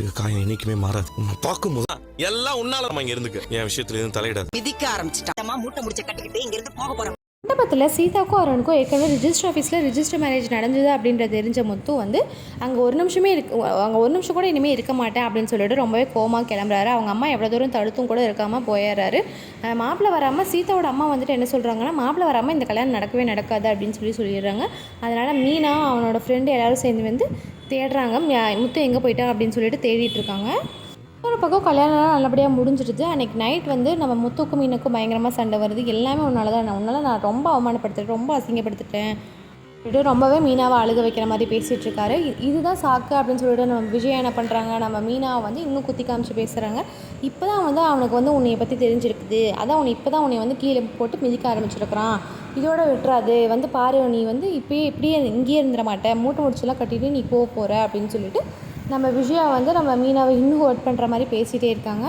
இருக்க காயம் என்னைக்குமே மாறாது. உன்னை பார்க்கும்போது எல்லாம் உன்னால நம்ம இங்க இருந்துக்கு. என் விஷயத்துல எதுவும் தலையிடாது. மிதிக்க ஆரம்பிச்சிட்டாமா மூட்டை முடிச்ச கட்டிக்கிட்டு இங்க இருந்து போக போறோம் மண்டபத்தில் சீதாக்கும் அருணுக்கும் ஏற்கனவே ரிஜிஸ்டர் ஆஃபீஸில் ரிஜிஸ்டர் மேரேஜ் நடந்தது அப்படின்றது தெரிஞ்ச முத்து வந்து அங்கே ஒரு நிமிஷமே இருக்கு அங்கே ஒரு நிமிஷம் கூட இனிமேல் இருக்க மாட்டேன் அப்படின்னு சொல்லிட்டு ரொம்பவே கோமாக கிளம்புறாரு. அவங்க அம்மா எவ்வளோ தூரம் தடுத்தும் கூட இருக்காமல் போயிடுறாரு. மாப்பிள்ளை வராமல் சீதாவோட அம்மா வந்துட்டு என்ன சொல்கிறாங்கன்னா மாப்பிள்ளை வராமல் இந்த கல்யாணம் நடக்கவே நடக்காது அப்படின்னு சொல்லி சொல்லிடுறாங்க. அதனால் மீனா அவனோட ஃப்ரெண்டு எல்லோரும் சேர்ந்து வந்து தேடுறாங்க. முத்து எங்கே போயிட்டான் அப்படின்னு சொல்லிட்டு தேடிட்டு இருக்காங்க. ஒரு பக்கம் கல்யாணம்லாம் நல்லபடியாக முடிஞ்சிடுது அன்றைக்கி நைட் வந்து நம்ம முத்துக்கும் மீனுக்கும் பயங்கரமாக சண்டை வருது. எல்லாமே உன்னால தான் நான் உன்னால் நான் ரொம்ப அவமானப்படுத்திட்டேன். ரொம்ப அசிங்கப்படுத்திட்டேன். சொல்லிட்டு ரொம்பவே மீனாவை அழுக வைக்கிற மாதிரி பேசிகிட்டு இருக்காரு. இதுதான் சாக்கு அப்படின்னு சொல்லிட்டு நம்ம விஜய் என்ன பண்ணுறாங்க நம்ம மீனாவை வந்து இன்னும் குத்தி காமிச்சு பேசுகிறாங்க இப்போ தான் வந்து அவனுக்கு வந்து உன்னைய பற்றி தெரிஞ்சிருக்குது. அதான் உன்னை இப்போ தான் உன்னை வந்து கீழே போட்டு மிதிக்க ஆரம்பிச்சிருக்கிறான். இதோட விட்டுறாது. வந்து பாரு நீ வந்து இப்போயே இப்படியே இங்கேயே இருந்துட மாட்டேன் மூட்டை முடிச்செல்லாம் கட்டிட்டு நீ போக போகிற அப்படின்னு சொல்லிட்டு நம்ம விஜயா வந்து நம்ம மீனாவை இன்னும் ஹர்ட் பண்ணுற மாதிரி பேசிகிட்டே இருக்காங்க.